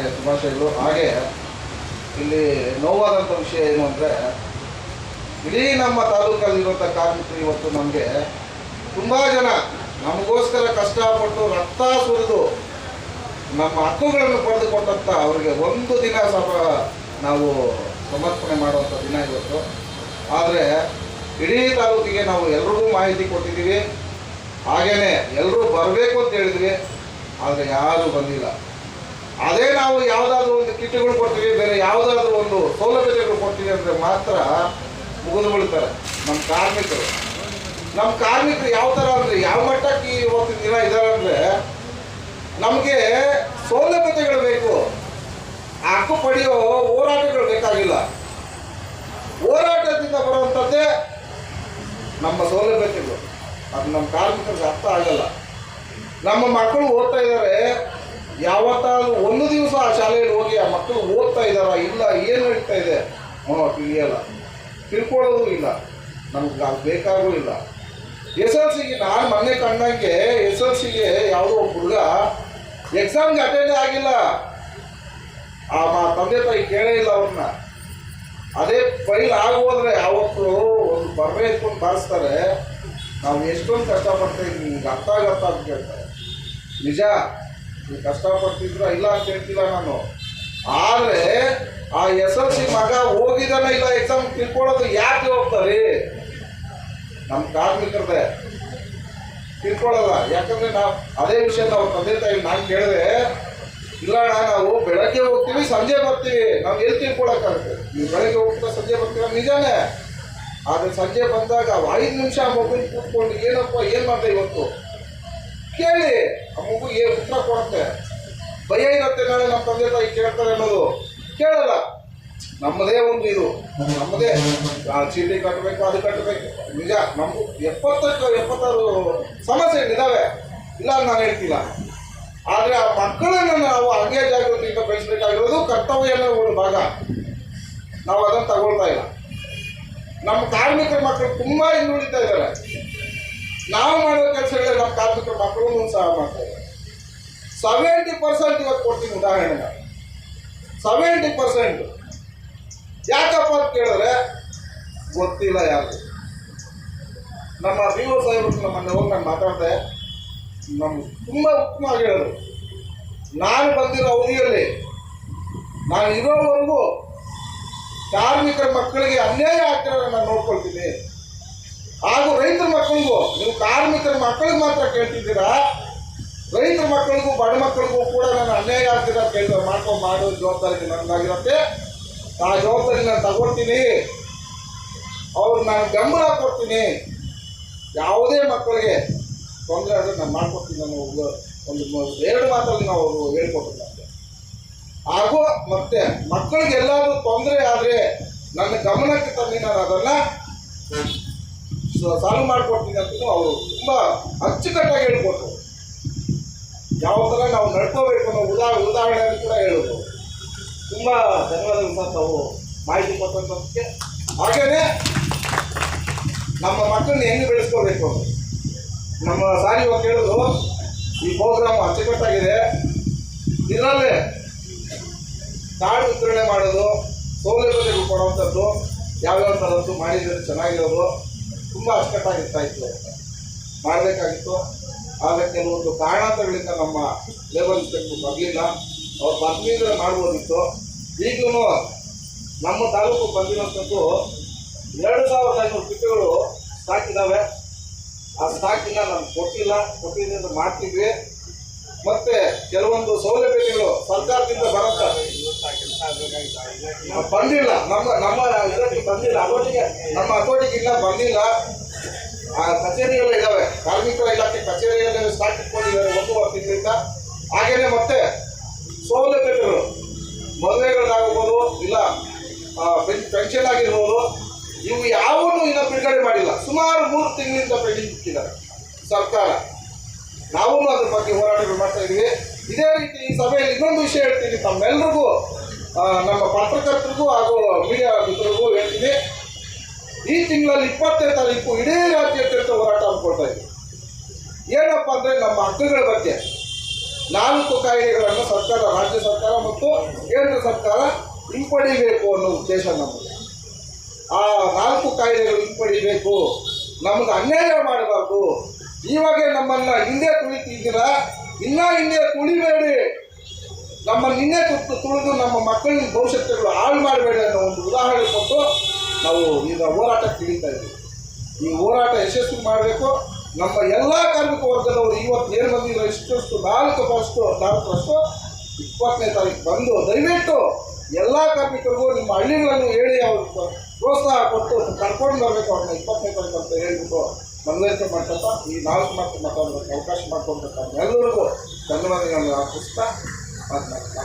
ಹುಟ್ಟುಹಬ್ಬನೇ ಶುಭಾಶಯಗಳು. ಹಾಗೆ ಇಲ್ಲಿ ನೋವಾದಂಥ ವಿಷಯ ಏನು ಅಂದರೆ, ಇಡೀ ನಮ್ಮ ತಾಲೂಕಲ್ಲಿರುವಂಥ ಕಾರ್ಮಿಕರು ಇವತ್ತು ನಮಗೆ ತುಂಬ ಜನ ನಮಗೋಸ್ಕರ ಕಷ್ಟಪಟ್ಟು ರಕ್ತ ಸುರಿದು ನಮ್ಮ ಹಕ್ಕುಗಳನ್ನು ಪಡೆದುಕೊಂಡಂಥ ಅವರಿಗೆ ಒಂದು ದಿನ ಸಹ ನಾವು ಸಮರ್ಪಣೆ ಮಾಡುವಂಥ ದಿನ ಇವತ್ತು. ಆದರೆ ಇಡೀ ತಾಲೂಕಿಗೆ ನಾವು ಎಲ್ರಿಗೂ ಮಾಹಿತಿ ಕೊಟ್ಟಿದ್ದೀವಿ. ಹಾಗೇ ಎಲ್ಲರೂ ಬರಬೇಕು ಅಂತ ಹೇಳಿದ್ವಿ. ಆದರೆ ಯಾರೂ ಬಂದಿಲ್ಲ. ಅದೇ ನಾವು ಯಾವುದಾದ್ರೂ ಒಂದು ಕಿಟ್ಗಳು ಕೊಡ್ತೀವಿ, ಬೇರೆ ಯಾವುದಾದ್ರೂ ಒಂದು ಸೌಲಭ್ಯಗಳು ಕೊಡ್ತೀವಿ ಅಂದರೆ ಮಾತ್ರ ಮುಗಿದು ಬಿಡ್ತಾರೆ ನಮ್ಮ ಕಾರ್ಮಿಕರು. ನಮ್ಮ ಕಾರ್ಮಿಕರು ಯಾವ ಥರ ಅಂದರೆ, ಯಾವ ಮಟ್ಟಕ್ಕೆ ಇವತ್ತಿನ ದಿನ ಇದ್ದಾರೆ ಅಂದರೆ, ನಮಗೆ ಸೌಲಭ್ಯತೆಗಳು ಬೇಕು. ಹಕ್ಕು ಪಡೆಯೋ ಹೋರಾಟಗಳು ಬೇಕಾಗಿಲ್ಲ. ಹೋರಾಟದಿಂದ ಬರುವಂಥದ್ದೇ ನಮ್ಮ ಸೌಲಭ್ಯತೆಗಳು. ಅದು ನಮ್ಮ ಕಾರ್ಮಿಕರಿಗೆ ಅರ್ಥ ಆಗಲ್ಲ. ನಮ್ಮ ಮಕ್ಕಳು ಓದ್ತಾ ಇದ್ದಾರೆ ಯಾವತ್ತಾದ್ರೂ ಒಂದು ದಿವಸ ಆ ಶಾಲೆಯಲ್ಲಿ ಹೋಗಿ ಆ ಮಕ್ಕಳು ಓದ್ತಾ ಇದ್ದಾರಾ? ಇಲ್ಲ, ಏನು ನಡೀತಾ ಇದೆ? ಹ್ಞೂ ತಿಳಿಯಲ್ಲ. ತಿಳ್ಕೊಳ್ಳೋದು ಇಲ್ಲ. ನಮ್ಗೆ ಅದು ಬೇಕಾಗೂ ಇಲ್ಲ. ಎಸ್ ಎಲ್ ಸಿಗೆ ನಾನು ಮೊನ್ನೆ ಕಂಡಂಗೆ ಎಸ್ ಎಲ್ ಸಿಗೆ ಯಾವುದೋ ಒಬ್ಬ ಹುಡುಗ ಎಕ್ಸಾಮ್ಗೆ ಅಟೆಂಡ್ ಆಗಿಲ್ಲ. ಆ ಮಾ ತಂದೆ ತಾಯಿ ಕೇಳೇ ಇಲ್ಲ ಅವ್ರನ್ನ. ಅದೇ ಫೈಲ್ ಆಗೋದ್ರೆ ಯಾವತ್ತು ಒಂದು ಬರ್ರೆ ಎತ್ಕೊಂಡು ಬಾರಿಸ್ತಾರೆ ನಾವು ಎಷ್ಟೊಂದು ಕಷ್ಟಪಡ್ತೀವಿ ನಿಮ್ಗೆ ಅರ್ಥ ಆಗತ್ತ ಅಂತ ಕೇಳ್ತಾರೆ. ನಿಜ? ನೀವು ಕಷ್ಟಪಡ್ತಿದ್ರ ಇಲ್ಲ ಅಂತ ಹೇಳ್ತಿಲ್ಲ ನಾನು. ಆದರೆ ಆ ಎಸ್ ಎಲ್ ಸಿ ಮಗ ಹೋಗಿದಾನ ಇಲ್ಲ ಎಕ್ಸಾಮ್ ತಿಳ್ಕೊಳ್ಳೋದು ಯಾಕೆ ಹೋಗ್ತಾರೆ ನಮ್ಮ ಕಾರ್ಮಿಕರದೆ. ತಿಳ್ಕೊಳ್ಳಲ್ಲ ಯಾಕಂದ್ರೆ ನಾವು ಅದೇ ವಿಷಯ ನಾವು ತಂದೆ ತಾಯಿ ನಾನು ಕೇಳಿದೆ, ಇಲ್ಲ ನಾವು ಬೆಳಗ್ಗೆ ಹೋಗ್ತೀವಿ, ಸಂಜೆ ಬರ್ತೀವಿ. ನಾವು ಎಲ್ಲಿ ತಿಳ್ಕೊಳಕ್ಕಾಗುತ್ತೆ? ನೀವು ಬೆಳಗ್ಗೆ ಹೋಗ್ತಾ ಸಂಜೆ ಬರ್ತೀರಾ? ನಿಜಾನೇ. ಆದರೆ ಸಂಜೆ ಬಂದಾಗ ಐದು ನಿಮಿಷ ಮಗುನ ಕೂತ್ಕೊಂಡು ಏನಪ್ಪ, ಏನು ಮಾಡ್ದೆ ಇವತ್ತು? ಕೇಳಿ. ಆ ಮಗು ಏನು ಉತ್ತರ ಕೊಡುತ್ತೆ. ಭಯ ಇರುತ್ತೆ ನಾಳೆ ನಮ್ಮ ತಂದೆ ತಾಯಿ ಕೇಳ್ತಾರೆ ಅನ್ನೋದು. ಕೇಳಲ್ಲ. ನಮ್ಮದೇ ಒಂದು ಇದು. ನಮ್ಮದೇ. ಆ ಚೀಟಿ ಕಟ್ಟಬೇಕು, ಅದು ಕಟ್ಟಬೇಕು. ನಿಜ, ನಮಗೂ ಎಪ್ಪತ್ತಕ್ಕೆ ಎಪ್ಪತ್ತಾರು ಸಮಸ್ಯೆಗಳಿದ್ದಾವೆ. ಇಲ್ಲ ನಾನು ಹೇಳ್ತಿಲ್ಲ. ಆದರೆ ಆ ಮಕ್ಕಳನ್ನು ನಾವು ಹಂಗೆ ಜಾಗೃತಿಯಿಂದ ಬೆಳೆಸಬೇಕಾಗಿರೋದು ಅನ್ನೋ ಒಂದು ಭಾಗ. ನಾವು ಅದನ್ನು ತಗೊಳ್ತಾ ಇಲ್ಲ. ನಮ್ಮ ಕಾರ್ಮಿಕರ ಮಕ್ಕಳು ತುಂಬ ಹಿಂದುಳಿತಾ ಇದ್ದಾರೆ. ನಾವು ಮಾಡೋ ಕೆಲಸಗಳೇ ನಮ್ಮ ಕಾರ್ಮಿಕರ ಮಕ್ಕಳು ಸಹ ಮಾಡ್ತಾರೆ. ಸೆವೆಂಟಿ ಪರ್ಸೆಂಟ್ ಇವತ್ತು ಕೊಡ್ತೀನಿ ಉದಾಹರಣೆ ಸೆವೆಂಟಿ ಪರ್ಸೆಂಟ್ ಯಾಕಪ್ಪ ಅಂತ ಕೇಳಿದ್ರೆ ಗೊತ್ತಿಲ್ಲ ಯಾರು ನಮ್ಮ ವಿ ಒ ಸಾಹೇಬ್ರು ನಮ್ಮನ್ನ ಹೋಗಿ ನಾನು ಮಾತಾಡಿದೆ. ನಮ್ಮ ತುಂಬ ಉತ್ತಮವಾಗಿ ಹೇಳಿದ್ರು ನಾನು ಬಂದಿರೋ ಅವಧಿಯಲ್ಲಿ ನಾನು ಇರೋವರೆಗೂ ಕಾರ್ಮಿಕರ ಮಕ್ಕಳಿಗೆ ಅನ್ಯಾಯ ಆಗ್ತಿರೋ ನಾನು ನೋಡ್ಕೊಳ್ತೀನಿ. ಹಾಗೂ ರೈತರ ಕಾರ್ಮಿಕರ ಮಕ್ಕಳಿಗೆ ಮಾತ್ರ ಕೇಳ್ತಿದ್ದೀರಾ? ರೈತರ ಮಕ್ಕಳಿಗೂ ಬಡ ಮಕ್ಕಳಿಗೂ ಕೂಡ ನಾನು ಅನ್ಯಾಯ ಆಗ್ತಿರೋ ಕೇಳಿದ್ರೆ ಮಾಡ್ಕೊಂಡು ಮಾಡೋ, ಜವಾಬ್ದಾರಿ ನನ್ನಾಗಿರುತ್ತೆ ಆ ಜವಾಬ್ದಾರಿ ನಾನು ತಗೊಳ್ತೀನಿ. ಅವ್ರು ನಾನು ಬೆಂಬಲ ಕೊಡ್ತೀನಿ. ಯಾವುದೇ ಮಕ್ಕಳಿಗೆ ತೊಂದರೆ ಆದರೆ ನಾನು ಮಾಡ್ಕೊಡ್ತೀನಿ ನಾನು ಒಂದು ಎರಡು ಮಾತಲ್ಲಿ ನಾವು ಹೇಳ್ಕೊಟ್ಟಿಲ್ಲ ಹಾಗೂ ಮತ್ತೆ ಮಕ್ಕಳಿಗೆಲ್ಲಾದರೂ ತೊಂದರೆ ಆದರೆ ನನ್ನ ಗಮನಕ್ಕೆ ತಂದು ನಾನು ಅದನ್ನು ಸಾಲ್ವ್ ಮಾಡಿಕೊಡ್ತೀನಿ ಅಂತ ಅವರು ತುಂಬ ಅಚ್ಚುಕಟ್ಟಾಗಿ ಹೇಳ್ಕೊಟ್ರು. ಯಾವ ಥರ ನಾವು ನಡ್ಕೋಬೇಕು ಅನ್ನೋ ಉದಾ ಉದಾಹರಣೆ ಕೂಡ ಹೇಳೋದು ತುಂಬ ಧನ್ಯವಾದಗಳು ಸರ್ ತಾವು ಮಾಹಿತಿ ಕೊಟ್ಟಂತಕ್ಕೆ. ಹಾಗೇನೆ ನಮ್ಮ ಮಕ್ಕಳನ್ನ ಹೆಂಗೆ ಬೆಳೆಸ್ಕೋಬೇಕು ನಮ್ಮ ಸಾರಿ ಇವಾಗ ಕೇಳೋದು ಈ ಪ್ರೋಗ್ರಾಮ್ ಅಚ್ಚುಕಟ್ಟಾಗಿದೆ. ಇದರಲ್ಲೇ ಕಾರ್ಡ್ ವಿತರಣೆ ಮಾಡೋದು ಸೌಲಭ್ಯತೆಗಳು ಕೊಡುವಂಥದ್ದು, ಯಾವ್ಯಾವ ಥರದ್ದು ಮಾಡಿದರೆ ಚೆನ್ನಾಗಿರೋದು. ತುಂಬ ಅಚ್ಚುಕಟ್ಟಾಗಿರ್ತಾ ಇತ್ತು ಮಾಡಬೇಕಾಗಿತ್ತು. ಆದರೆ ಕೆಲವೊಂದು ಕಾರಣಾಂತರಗಳಿಂದ ನಮ್ಮ ಲೇಬರ್ ಇನ್ಸ್ಪೆಕ್ಟರ್ ಬರಲಿಲ್ಲ ಅವ್ರು ಬರ್ಲಿದ್ರೆ ಮಾಡ್ಬೋದಿತ್ತು. ಈಗಲೂ ನಮ್ಮ ತಾಲೂಕು ಬಂದಿರೋಂಥದ್ದು ಎರಡು ಸಾವಿರದ ಐನೂರು ಕಿಟ್ಗಳು ಸ್ಟಾಕ್ ಇದ್ದಾವೆ ಆ ಸ್ಟಾಕಿನ ನಮ್ಗೆ ಕೊಟ್ಟಿಲ್ಲ. ಕೊಟ್ಟಿದ್ದರಿಂದ ಮಾಡ್ತಿದ್ವಿ. ಮತ್ತೆ ಕೆಲವೊಂದು ಸೌಲಭ್ಯಗಳು ಸರ್ಕಾರದಿಂದ ಬರುತ್ತೆ? ಬಂದಿಲ್ಲ. ನಮ್ಮ ನಮ್ಮ ಇದಕ್ಕೆ ಬಂದಿಲ್ಲ. ಅಕೌಂಟಿಗೆ ನಮ್ಮ ಇನ್ನ ಬಂದಿಲ್ಲ. ಆ ಕಚೇರಿಗಳು ಇದಾವೆ. ಕಾರ್ಮಿಕರ ಇಲಾಖೆ ಕಚೇರಿಯಲ್ಲಿ ಸ್ಟಾಕ್ ಇಟ್ಕೊಂಡಿದ್ದಾರೆ ಒಂದೂವರೆ ತಿಂಗಳಿಂದ ಹಾಗೇನೆ ಮತ್ತೆ ಸೌಲಭ್ಯಗಳು ಮದುವೆಗಳಾಗಬಹುದು ಇಲ್ಲ ಪೆನ್ಷನ್ ಆಗಿರ್ಬೋದು, ಇವು ಯಾವನ್ನೂ ಇನ್ನೂ ಬಿಡುಗಡೆ ಮಾಡಿಲ್ಲ. ಸುಮಾರು ಮೂರು ತಿಂಗಳಿಂದ ಪೆಂಡಿಂಗ್ ಇಟ್ಟಿದ್ದಾರೆ ಸರ್ಕಾರ. ನಾವು ಅದ್ರ ಬಗ್ಗೆ ಹೋರಾಟಗಳು ಮಾಡ್ತಾ ಇದೀವಿ ಇದೇ ರೀತಿ ಈ ಸಭೆಯಲ್ಲಿ ಇನ್ನೊಂದು ವಿಷಯ ಹೇಳ್ತೀನಿ. ತಮ್ಮೆಲ್ರಿಗೂ ನಮ್ಮ ಪತ್ರಕರ್ತರಿಗೂ ಹಾಗೂ ಮೀಡಿಯಾ ಮಿತ್ರರಿಗೂ ಹೇಳ್ತೀನಿ. ಈ ತಿಂಗಳಲ್ಲಿ ಇಪ್ಪತ್ತನೇ ತಾರೀಕು ಇಡೀ ರಾಜ್ಯಾದ್ಯಂತ ಹೋರಾಟ ಹಮ್ಮಿಕೊಳ್ತಾ ಇದ್ದೀವಿ ಏನಪ್ಪ ಅಂದರೆ ನಮ್ಮ ಹಕ್ಕುಗಳ ಬಗ್ಗೆ ನಾಲ್ಕು ಕಾಯಿಲೆಗಳನ್ನು ಸರ್ಕಾರ, ರಾಜ್ಯ ಸರ್ಕಾರ ಮತ್ತು ಕೇಂದ್ರ ಸರ್ಕಾರ ಹಿಂಪಡಿಬೇಕು ಅನ್ನೋ ಉದ್ದೇಶ ನಮಗೆ ಆ ನಾಲ್ಕು ಕಾಯಿಲೆಗಳು ಹಿಂಪಡಿಬೇಕು ನಮ್ಗೆ ಅನ್ಯಾಯ ಮಾಡಬಾರ್ದು. ಇವಾಗೆ ನಮ್ಮನ್ನ ಹಿಂದೆ ತುಳಿತಿದ್ದೀರಾ, ಇನ್ನೂ ಹಿಂದೆ ತುಳಿಬೇಡಿ. ನಮ್ಮ ನಿನ್ನೆ ತುಳಿದು ನಮ್ಮ ಮಕ್ಕಳಿನ ಭವಿಷ್ಯತ್ತುಗಳು ಹಾಳು ಮಾಡಬೇಡಿ ಅನ್ನೋ ಒಂದು ಉದಾಹರಣೆ ಕೊಟ್ಟು ನಾವು ಈಗ ಹೋರಾಟ ತಿಳಿತಾ ಇದ್ದೀವಿ. ಈ ಹೋರಾಟ ಯಶಸ್ವಿ ಮಾಡಬೇಕು. ನಮ್ಮ ಎಲ್ಲ ಕಾರ್ಮಿಕ ವರ್ಗದವರು ಇವತ್ತು ಏನು ಬಂದಿರೋ ಇಷ್ಟಷ್ಟು ನಾಲ್ಕು ಫಸ್ಟು ನಾಲ್ಕರಷ್ಟು ಇಪ್ಪತ್ತನೇ ತಾರೀಕು ಬಂದು ದಯವಿಟ್ಟು ಎಲ್ಲ ಕಾರ್ಮಿಕರಿಗೂ ನಿಮ್ಮ ಹಳ್ಳಿಗಳನ್ನು ಹೇಳಿ ಅವ್ರಿಗೆ ಪ್ರೋತ್ಸಾಹ ಕೊಟ್ಟು ಕರ್ಕೊಂಡು ಬರಬೇಕು ಅವ್ರನ್ನ ಇಪ್ಪತ್ತನೇ ತಾರೀಕು ಅಂತ ಹೇಳ್ಬಿಟ್ಟು ಮನವರಿಕೆ ಮಾಡ್ತಾ ಈ ನಾಲ್ಕು ಮಾತು ಮಾತಾಡೋದಕ್ಕೆ ಅವಕಾಶ ಮಾಡ್ಕೊಂಡ್ರೆ ಎಲ್ಲರಿಗೂ ಧನ್ಯವಾದಗಳನ್ನು ಅರ್ಪಿಸ್ತಾ ಮಾತನಾಡ್ತಾ